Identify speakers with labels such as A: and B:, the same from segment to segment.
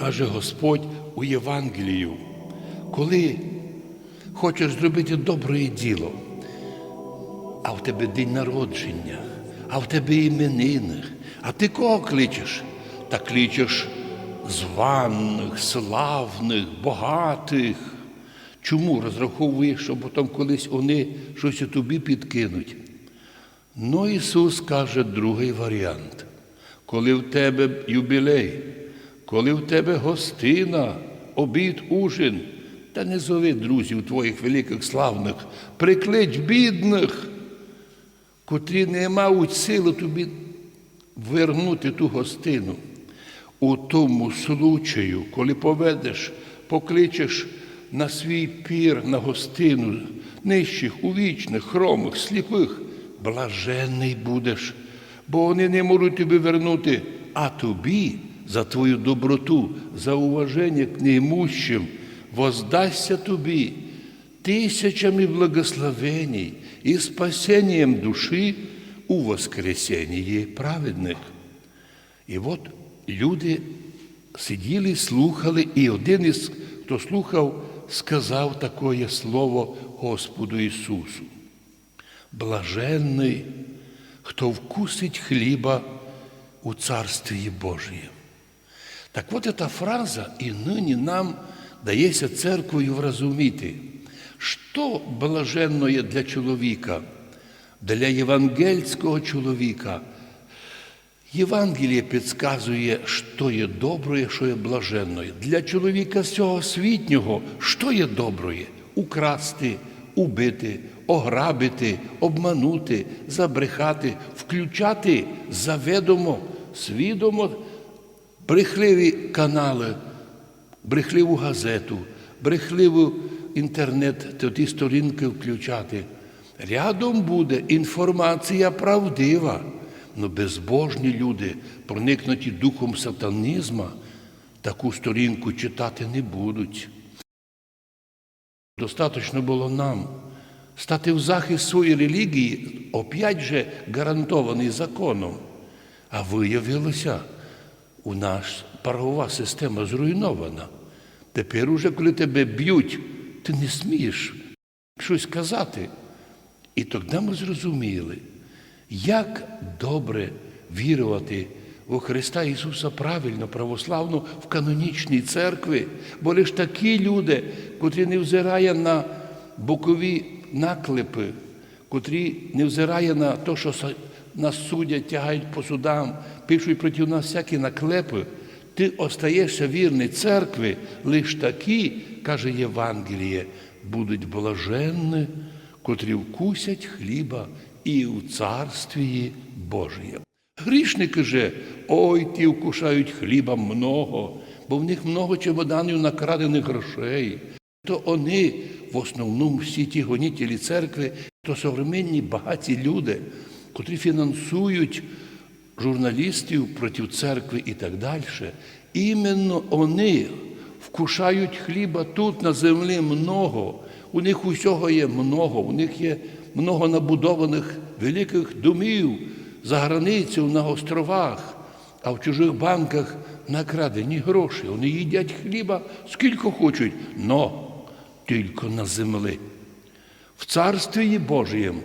A: каже Господь у Євангелію, коли хочеш зробити добре діло, а в тебе день народження, а в тебе іменини, а ти кого кличеш? Та кличеш званих, славних, багатих. Чому розраховуєш, що потім колись вони щось у тобі підкинуть? Ну, Ісус каже другий варіант. Коли в тебе юбілей, коли в тебе гостина, обід, ужин, та не зови друзів твоїх великих славних, приклич бідних, котрі не мають сили тобі вернути ту гостину. У тому случаю, коли поведеш, покличеш на свій пір на гостину нижчих, увічних, хромих, сліпих, блаженний будеш, бо вони не можуть тобі вернути, а тобі за твою доброту, за уваження к неімущим, воздасться тобі тисячами благословений і спасением душі у воскресенні праведних. І от люди сиділи, слухали, і один із, хто слухав, сказав таке слово Господу Ісусу. Блаженний, хто вкусить хліба у Царстві Божієм. Так от ця фраза і нині нам дається церквою вразуміти, що блаженно є для чоловіка, для євангельського чоловіка. Євангеліє підказує, що є добре, що є блаженне. Для чоловіка цього світнього, що є добре? Украсти, убити, ограбити, обманути, забрехати, включати заведомо, свідомо брехливі канали, брехливу газету, брехливу інтернет, тоді сторінки включати. Рядом буде інформація правдива. Ну безбожні люди, проникнуті духом сатанізма, таку сторінку читати не будуть. Достаточно було нам стати в захист своєї релігії, опять же гарантований законом. А виявилося, у нас правова система зруйнована. Тепер уже, коли тебе б'ють, ти не смієш щось казати. І тоді ми зрозуміли, як добре вірувати у Христа Ісуса правильно, православно в канонічній церкві, бо лише такі люди, котрі не взирає на бокові наклепи, котрі не взирає на те, що нас судять, тягають по судам, пишуть проти нас всякі наклепи, ти остаєшся вірний церкві, лише такі, каже Євангеліє, будуть блаженні, котрі вкусять хліба і в царстві Божіє. Грішники же, ой, ті вкушають хліба много, бо в них много чемоданів накрадених грошей. То вони, в основному всі ті гонітелі церкви, то современні багаті люди, котрі фінансують журналістів проти церкви і так далі. Іменно вони вкушають хліба тут на землі много. У них усього є много, у них є много набудованих великих домів за границю на островах, а в чужих банках накрадені гроші. Вони їдять хліба скільки хочуть, но тільки на землі. В царстві Божієм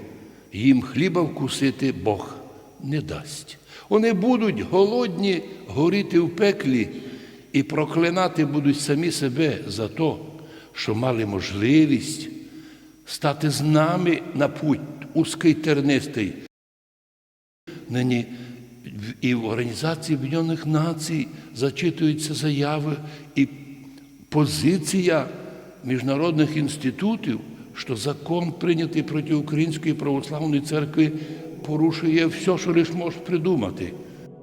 A: їм хліба вкусити Бог не дасть. Вони будуть голодні горіти в пеклі і проклинати будуть самі себе за те, що мали можливість стати з нами на путь узкий тернистий. Нині і в Організації Об'єднаних Націй зачитуються заяви і позиція міжнародних інститутів, що закон, прийнятий проти Української православної церкви, порушує все, що лише можеш придумати.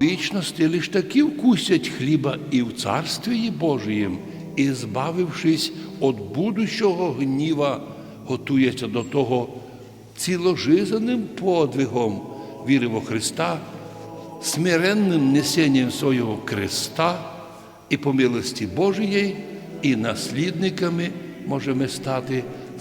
A: Вічності лиш такі вкусять хліба і в Царстві Божієм, і, збавившись від будущого гніва, готується до того ціложизненним подвигом віри во Христа, смиренним несенням свого креста і по милості Божої, і наслідниками можемо стати